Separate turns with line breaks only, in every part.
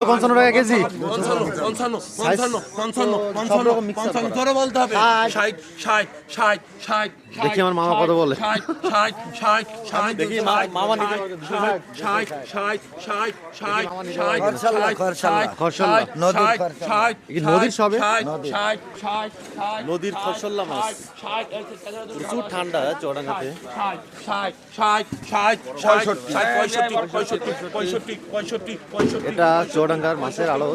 পঞ্চান্ন টাকা কেজি?
পঞ্চান্ন পঞ্চান্ন পঞ্চান্ন পঞ্চান্ন। ধরে বলতে হবে। ষাট ষাট ষাট ষাট।
দেখি আমার মামা কত বলে।
নদীর
সবে? নদীর ফসল্লা মাছ। প্রচুর ঠান্ডা চড়াঙ্গাতে। এটা চৌডাঙ্গার মাছের
আলো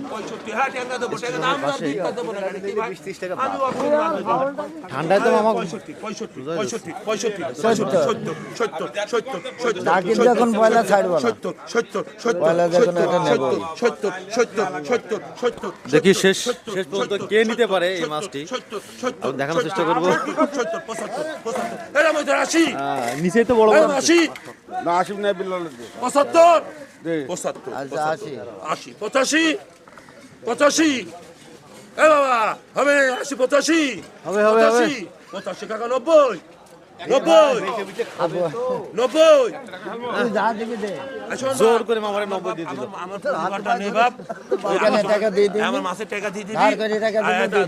ঠান্ডায় তো মামা
পঁয়ষট্টি।
দেখি শেষ শেষ পর্যন্ত কে নিতে পারে এই মাছটি দেখানোর চেষ্টা করব নিচে তো বড়
আশি
না
আশি
আশি পঁচাশি পঁচাশি হবে আশি পঁচাশি।
হবে হবে
পঁচাশি কাকা নব্বই নব্বই
জোর করে মামারে নব্বই দিয়ে
আমার
মাছের টাকা দিয়ে দিবি।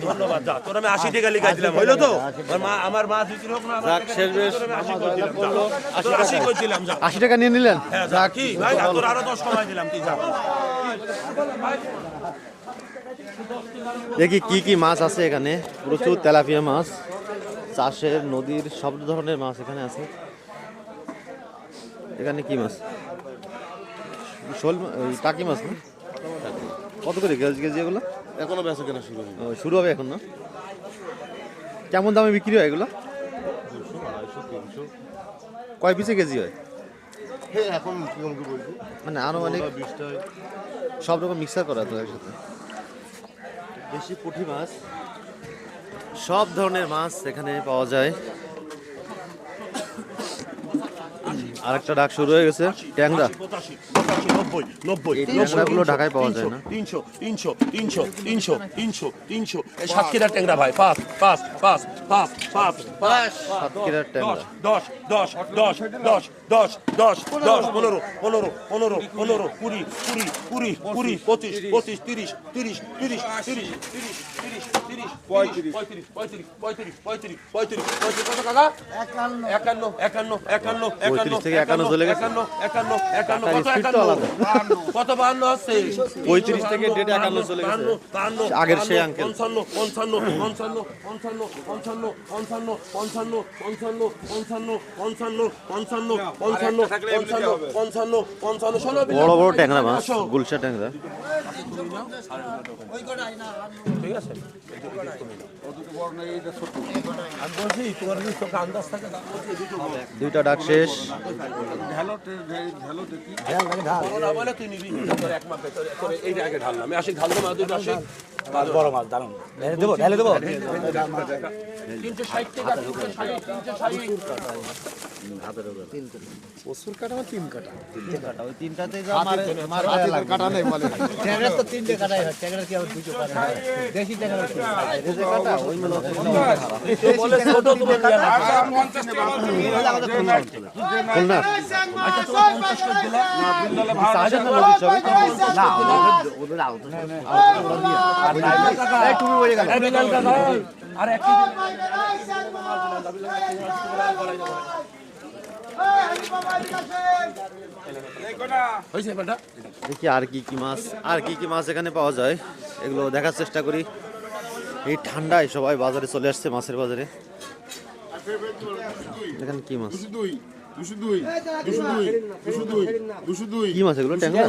ধন্যবাদ যা। আশি টাকা লিখাই দিলাম হইল তো? আমার মাছ আশি করছিলাম আশি
টাকা নিয়ে নিলেন?
হ্যাঁ আরও দশ কমাই দিলাম কি যা।
দেখি কি কি মাছ আছে এখানে। প্রচুর তেলাপিয়া মাছ চাষের নদীর সব ধরনের মাছ এখানে আছে। এখানে কি মাছ? শোল টাকি মাছ না? কত করে কেজি কেজি এগুলো?
এখনও বেচা কেনা শুরু
ও, শুরু হবে এখন না? কেমন দামে বিক্রি হয় এগুলো? কয় পিসে কেজি হয়?
হ্যাঁ এখন
মানে আনুমানিক সব রকম মিক্সার করা তো একসাথে। বেশি পুঁটি মাছ। সব ধরনের মাছ এখানে পাওয়া যায়। আরেকটা ডাক শুরু হয়ে গেছে। ট্যাংরা। ট্যাংরাগুলো ঢাকায় পাওয়া যায় না।
তিনশো তিনশো তিনশো তিনশো তিনশো তিনশো। এই সাতক্ষীরা ট্যাংরা ভাই পাঁচ পাঁচ পাঁচ পাঁচ পাঁচ পাঁচ।
সাতক্ষীরার ট্যাংরা।
দশ দশ দশ দশ দশ দশ দশ পনেরো পনেরো পনেরো পনেরো কুড়ি কুড়ি কুড়ি কুড়ি পঁচিশ পঁচিশ তিরিশ তিরিশ তিরিশ তিরিশ তিরিশ তিরিশ তিরিশ পঁয়ত্রিশ পঁয়ত্রিশ পঁয়ত্রিশ পঁয়ত্রিশ পঁয়ত্রিশ পঁয়ত্রিশ পঁয়ত্রিশ কত কাকা? একান্ন একান্ন একান্ন একান্ন
পঁয়ত্রিশ থেকে একান্ন চলে গেছে।
একান্ন একান্ন একান্ন
টাকার
কত
speed তো আলাদা।
কত বাহান্ন আছে
পঁয়ত্রিশ থেকে ডেটে একান্ন চলে গেছে। আগের সেই আঙ্কেল।
পঞ্চান্ন পঞ্চান্ন পঞ্চান্ন পঞ্চান্ন পঞ্চান্ন পঞ্চান্ন পঞ্চান্ন পঞ্চান্ন পঞ্চান্ন পঞ্চান্ন পঞ্চান্ন পঞ্চান্ন পঞ্চান্ন পঞ্চান্ন পঞ্চান্ন ষোলো
বড় বড় ট্যাংরা মাছ গুলশা ট্যাংরা
ঠিক আছে।
দুইটা ডাক শেষ
বড় মাছ দারুণ দেবো ঢেলে দেবো তিনশো ষাট টাকা তিনশো ষাট তিনশো ষাট হাতের উপরে
তিল তুলে কসুর কাটা বা তিন
কাটা তিনটে কাটা ওই তিনটাতে যা মারে
মারে হাতের
কাটা নাই বলে
ট্যাগরা তো তিনটে কাটাই হয় ট্যাগরা কি আর দুটো কাটা হয় দেশি ট্যাগরা কি দেশি কাটা ওই মনে তো
বলে ছোট তুমি কাটা 50
টাকা তুমি আমাদের কোন না কোন না
আচ্ছা তো 50 টাকা দিলে
না বিল্লালে ভাড়া সাজা না লাগি সবে
না ওদের আউট আর না তুমি বলে গেল আর একটা
দেখি আর কি কি মাছ আর কি কি মাছ এখানে পাওয়া যায়। এগুলো দেখার চেষ্টা করি। এই ঠান্ডায় সবাই বাজারে চলে আসছে মাছের বাজারে। এখানে কি মাছ? কি এগুলো? ট্যাংরা?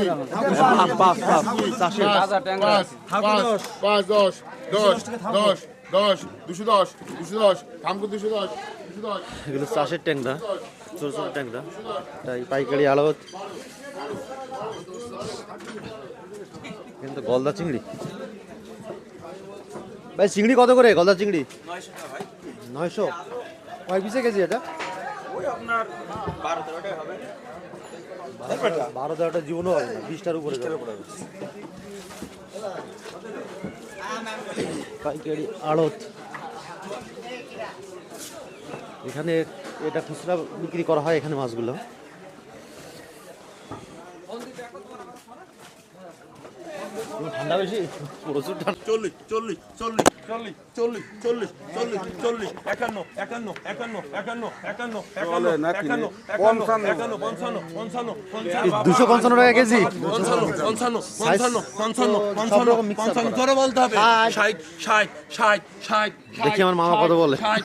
পাঁচ
দশ দশ দশ দশ দুশো দশ দুশো দশ দশ দুশো দশ?
এগুলো চাষের ট্যাংরা, ছোট ছোট ট্যাংরা, তাই পাইকারি আলাদা কিন্তু গলদা চিংড়ি। ভাই, চিংড়ি কত করে, গলদা চিংড়ি? নয়শো। কয় পিসে কেজি এটা? বারো তেরোটা জীবনও হবে না, বিশটার উপরে পাইকারি আড়ত এখানে এটা খুচরা বিক্রি করা হয় এখানে মাছগুলো।
ঠান্ডা বেশি?
প্রচুর ঠান্ডা।
চল্লিশ চল্লিশ চল্লিশ চল্লিশ। চল্লিশ চল্লিশ চল্লিশ চল্লিশ। একান্ন একান্ন একান্ন একান্ন একান্ন একান্ন একান্ন একান্ন একান্ন পঞ্চান্ন পঞ্চান্ন পঞ্চান্ন।
দুশো পঞ্চান্ন টাকা কেজি?
পঞ্চান্ন পঞ্চান্ন পঞ্চান্ন পঞ্চান্ন পঞ্চান্ন পঞ্চান্ন। জোরে বলতে হবে। ষাট ষাট ষাট ষাট
দেখি আমার মামা কত বলে।
ষাট